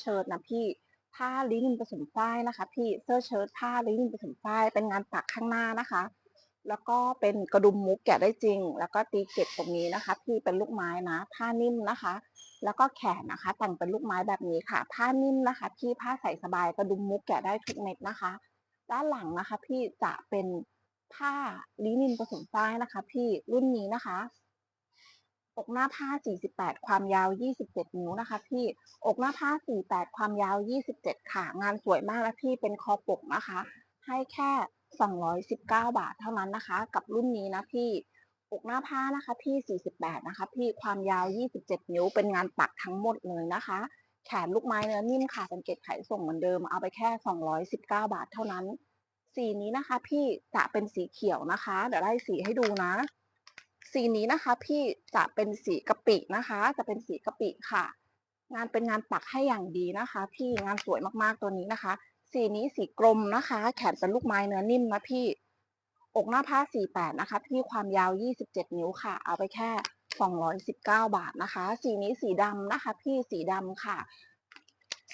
เชิ้ตนะพี่ผ้าลินินผสมฝ้ายนะคะ พี่เสื้อเชิ้ตผ้าลินินผสมฝ้ายเป็นงานปักข้างหน้านะคะ แล้วก็เป็นกระดุมมุกแกะได้จริง แล้วก็ตีเก็บตรงนี้นะคะ พี่เป็นลูกไม้นะผ้านิ่มนะคะ แล้วก็แขนนะคะ แต่งเป็นลูกไม้แบบนี้ค่ะ ผ้านิ่มนะคะ พี่ผ้าใส่สบายกระดุมมุกแกะได้ทุกเม็ดนะคะ ด้านหลังนะคะ พี่จะเป็นผ้าลินินผสมฝ้ายนะคะ พี่รุ่นนี้นะคะ อกหน้าผ้า 48 ความยาว 27 นิ้วนะคะพี่ อกหน้าผ้า 48 ความยาว 27 ค่ะ งานสวยมากและพี่ เป็นคอปกนะคะ ให้แค่ 219 บาทเท่านั้นนะคะ กับรุ่นนี้นะพี่ อกหน้าผ้านะคะพี่ 48 นะคะพี่ ความยาว 27 นิ้ว เป็นงานปักทั้งหมดเลยนะคะ แขนลูกไม้เนื้อนิ่มค่ะ สังเกตไขส่งเหมือนเดิม เอาไปแค่ 219 บาทเท่านั้น สีนี้นะคะ พี่จะเป็นสีเขียวนะคะ เดี๋ยวไล่สีให้ดูนะ สีนี้นะคะพี่จะเป็นสีกะปินะคะ จะเป็นสีกะปิค่ะ งานเป็นงานปักให้อย่างดีนะคะ พี่งานสวยมากๆตัวนี้นะคะ สีนี้สีกลมนะคะ แขนเป็นลูกไม้เนื้อนิ่มนะพี่ อกหน้าผ้า48นะคะ พี่ความยาว27นิ้วค่ะ เอาไปแค่219บาทนะคะ สีนี้สีดำนะคะ พี่สีดำค่ะ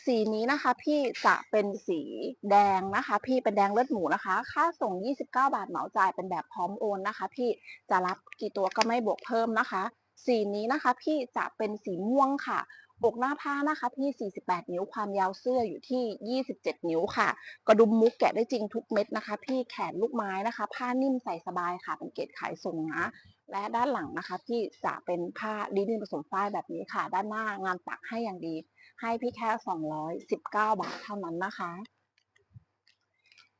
สีนี้นะคะพี่จะเป็นสีแดงนะคะ พี่เป็นแดงเลือดหมูนะคะ ค่าส่ง 29 บาทเหมาจ่ายเป็นแบบพร้อมโอนนะคะ พี่จะรับกี่ตัวก็ไม่บวกเพิ่มนะคะ สีนี้นะคะพี่จะเป็นสีม่วงค่ะอกหน้าผ้านะคะพี่ 48 นิ้วความยาวเสื้ออยู่ที่ 27 นิ้วค่ะ กระดุมมุกแกะได้จริงทุกเม็ดนะคะ พี่แขนลูกไม้นะคะ ผ้านิ่มใส่สบายค่ะ เป็นเกรดขายส่งนะ และด้านหลังนะคะ ที่จะเป็นผ้าลินินผสมฝ้ายแบบนี้ค่ะ ด้านหน้างานปักให้อย่างดี ให้พี่แค่ 219 บาทเท่านั้นนะคะ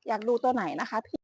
อยากดูตัวไหนนะคะพี่